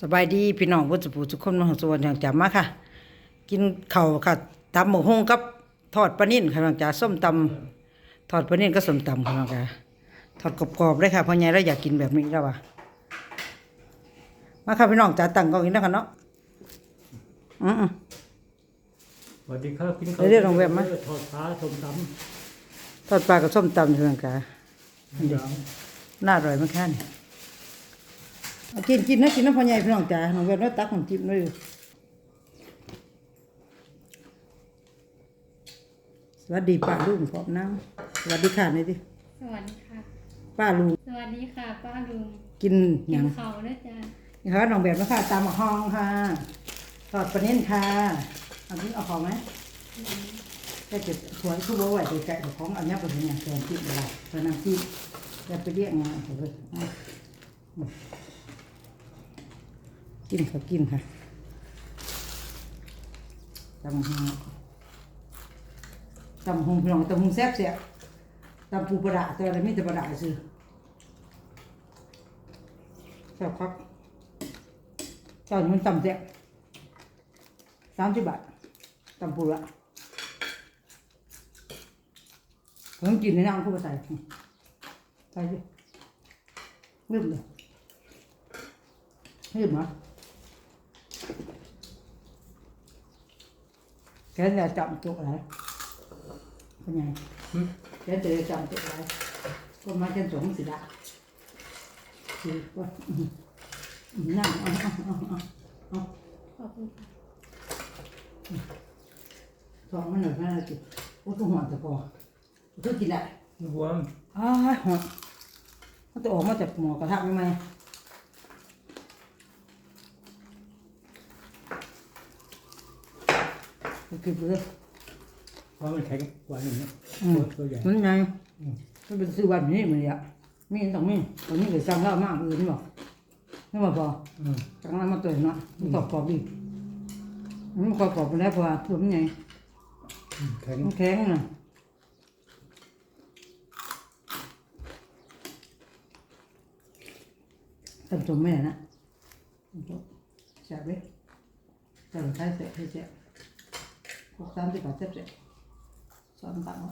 สบายดีพี่น้องวัดสุภูทุกคนมาของสวนอย่างจ๋ามาค่ะ กินข้าวค่ะตำหมูฮงกับทอดปลานิ่นค่ะน้องจ๋าส้มตำทอดปลานิ่นก็ส้มตำค่ะน้องจ๋าทอดกรอบๆเลยค่ะเพราะไงเราอยากกินแบบนี้แล้วว่ะมาค่ะพี่น้องจ๋าตั้งกล้องกินแล้วกันเนาะอือสวัสดีครับพี่เดี๋ยวๆลองแวะมาทอดปลาชมตๆทอดปลากับส้มตำค่ะน้องจ๋าำอย่างน่าอร่อยมากค่ะนี่เอา กินกินนะกินนะพ่อใหญ่พี่น้องจ๋าน้องเวทน้อยตักของจิ้มเลยสวัสดีป้าลุงพร้อมนั่งสวัสดีค่ะนี่ดิสวัสดีค่ะ ป้าลุงสวัสดีค่ะ ป้าลุงกินหกิยันงเขาด้วยจ้านี่ค่ะน้องแบบนะค่ะตามห้องค่ะทอดปลาเน้นค่ะเอาที่เอาของไหมแค่จะถวยคู่บ่ไหวไปไก่ของอันนี้เป็นอย่างแกงที่อะไรเป็นน้ำที่จะไปเรียกงานเขาเลยเอาอืม กินค่ะกินค่ะตำหงตำหงพี่น้องตำหงแซ่บเสียตำปูปลาดาตัวอะไรไม่แต่ปลาดาซื้อแซ่บครับเจ้านี่มันตำแซ่บสามสิบบาทตำปูละผมกินในน้ำเข้าไปใส่ใส่ดิลืมเลยลืมเหรอ แกจะจับตัวอะไรเป็นไงแกจะจับตัวอะไรก็มาเช่นสองสิละคือว่าอื้อหือนั่งเอาเอาเอาเอาเอาขอบคุณค่ะสองมันหน่อยมันอะไรกินโอ้ตัวหัวจะพอตัวกินได้รวมอ้ายหัวมันจะออกมาจากหมอกระทะไหมไห มเอากินไปเลยเพราะมันแข็งกว่าหนึ่งนะอืมตัวตัวใหญ่มันไงมันเป็นซื้อวันนี้มันเนี่ยมีอันต้องมีตอนนี้เกิดสั่งแล้วมากอื่นบอกนี่มาพออืมสั่งแล้วมาตัวเนาะมันตอบกรอบดีมันกรอบกรอบไปแล้วเพราะว่าตัวมันไงอืมแข็งมันแข็งน่ะทำตัวแม่นะแซ่บเลยแซ่บใช้แซ่บให้แซ่บพวกสามสิบ บาทแซ่บแซ่บซ้อนตังค์ล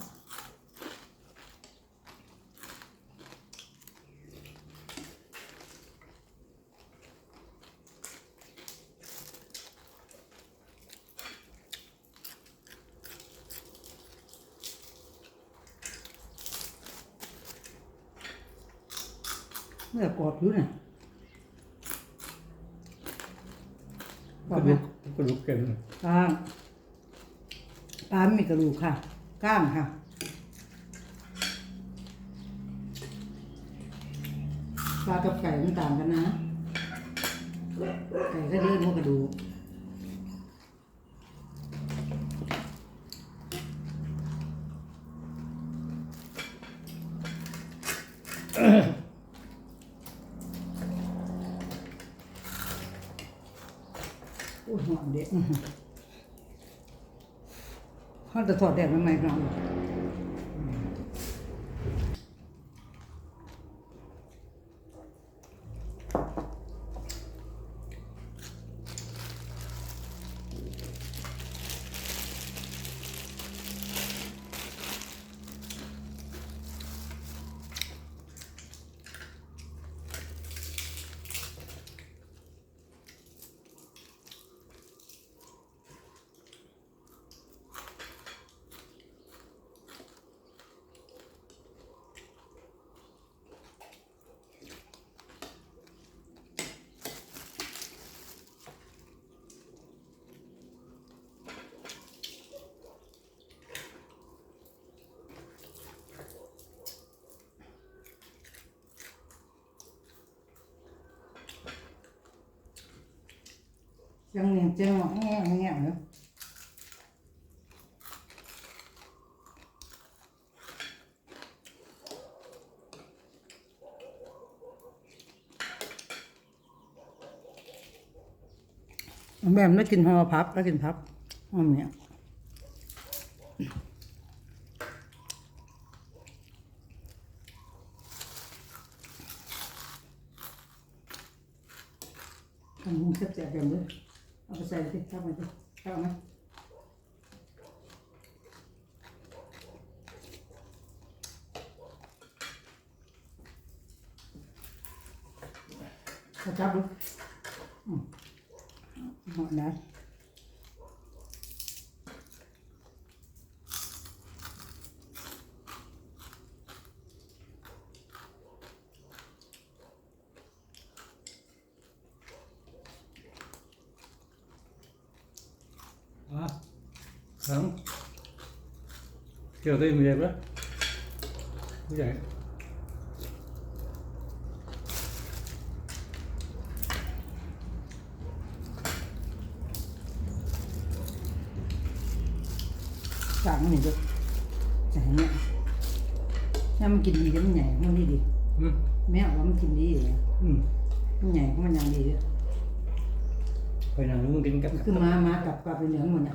ปลาไม่มีกระดูกค่ะ ก้างค่ะ ปลากับไก่มันต่างกันนะ ไก่ก็เลื่อนหัวกระดูกโอ้ยหอมเด็ด อื้อหือเขา จะถอดแดดทำไมน้องยังเงี้ยเจ้าแง่แง่เนาะแม่ไม่กินห่อพับแล้วกินพับห่อเนี่ยทำมุ้งแซ่บๆกันเลย เอาไปใส่สิเข้าไปสิเข้าไหมเอาจับดูอืมเหมาะนะ อะ สองเกี่ยวกับมีอะไรบ้างผู้ใหญ่สั่งมันนี่ดูแต่เนี่ยถ้ามันกินดีก็มันใหญ่มันดีดีอืมแม่ว่ามันกินดีเลยอืมมันใหญ่ก็มันยังดีเลยไปนั่งลุงกินกับคือมามากับกับเป็นเหลืองหมดเนี่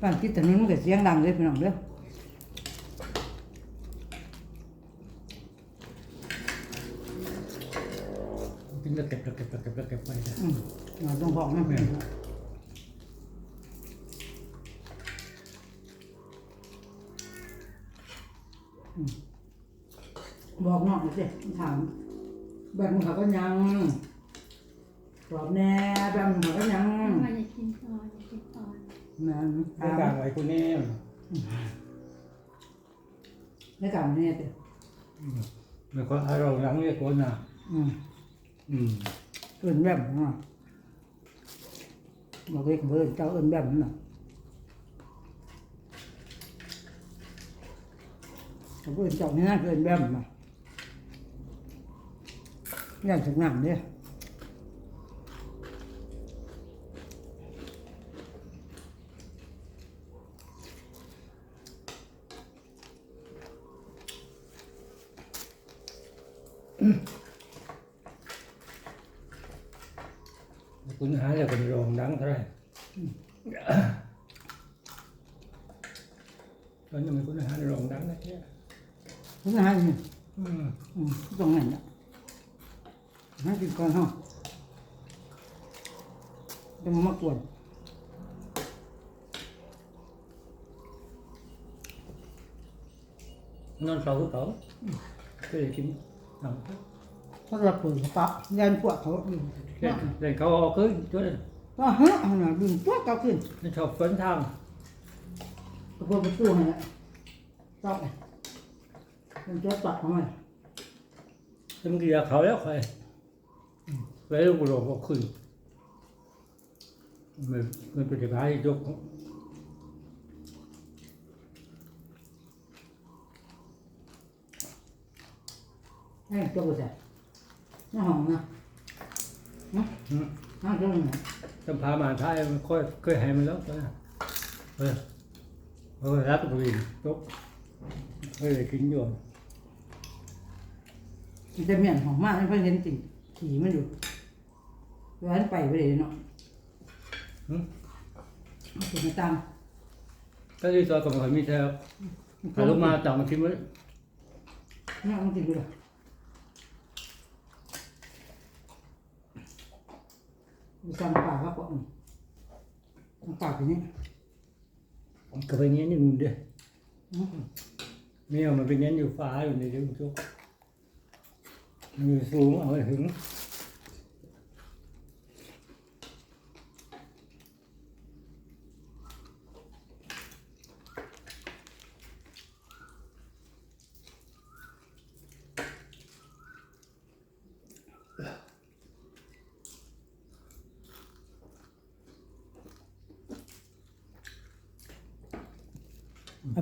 บ้านคิดแต่นู้นมันก็เสียงดังเลยพี่น้องเด้อกินแล้วเก็บแล้วเก็บแล้วเก็บแล้วเก็บไปนะอืมเราต้องบอกนะอืมบอกน้องหน่อยสิถามแบบมึงเขาก็ยังตอบแน่แบบมึงเขาก็ยังมาอย่ากินตอนอย่ากินตอน นั่นไม่กลางไว้คุณแน่ไม่กลับมาเนี่ยเด้อมันก็อารมณ์หลังเรียกคนน่ะอืมอืมเอินแบบนั้นน่ะบอกเลยเบิร์เจ้าเอิ นแบบนั้นน่ะเขาเอินเจ้านี่นะเอินแบบนั้นน่ะอยากจะงามเนี่ยคุณหาแล้วเป็นรองดังเท่าไหร่ตอนนี้มันคุณหารองดังนะแค่เพิ่งให้นี่อืมอืมตรงไหนน่ะให้กินก่อนห้องจะมามากวนนอนเสาเขาก็เลยกิน เอาเขาจะเปิดกระเป๋ายันพวกเขาอืมเล่นเล่นเขาเอาขึ้นช่วยก็เฮ้ยเอาหน่ะดึงพวกเขาขึ้นมันชอบฝนทางกระเปิดประตูให้ละตอกเลยมันจะตัดทำไมจะมันเกียร์เขาแล้วใครแล้วลูกโลกก็ขึ้นมันมันเป็นสายยก ให้เจ้าก็ใส่หน้าห้องนะอืมหน้าเจ้าไหนจำพามาท้ายมันค่อยเคยให้มันแล้วจ้ะเออเออรับตัวเองยกเคยกินอยู่มันจะเหม็นหอมมากเพิ่งเห็นสิ่งขี่มันอยู่ร้านไปไปเลยเนาะอืมเอาตัวมาตามก็ที่ซอยกับมันมีแถวหาลงมาต่างมาทิ้งไว้เนี่ยมันติดอยู่เลย มีซ้ำปากครับผมซ้ำปากอย่างนี้ก็ไปเงี้ยนี่มึงเด้อเนี่ยมันเป็นเงี้ยอยู่ฟ้าอยู่ในเรื่องทุกมันอยู่สูงเอาไว้ถึง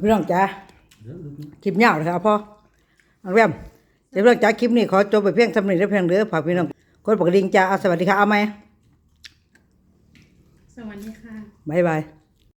พี่น้องจ้าคลิปยาวเลยครับพ่อเอาแรมเดี๋ยวเรื่องจ้าคลิปนี้ขอจบไปเพียงสำเร็จแล้วเพียงเด้อฝากพี่น้องกดปกกระดิ่งจ้าเอาสวัสดีค่ะเอาไหมสวัสดีค่ะบ๊ายบาย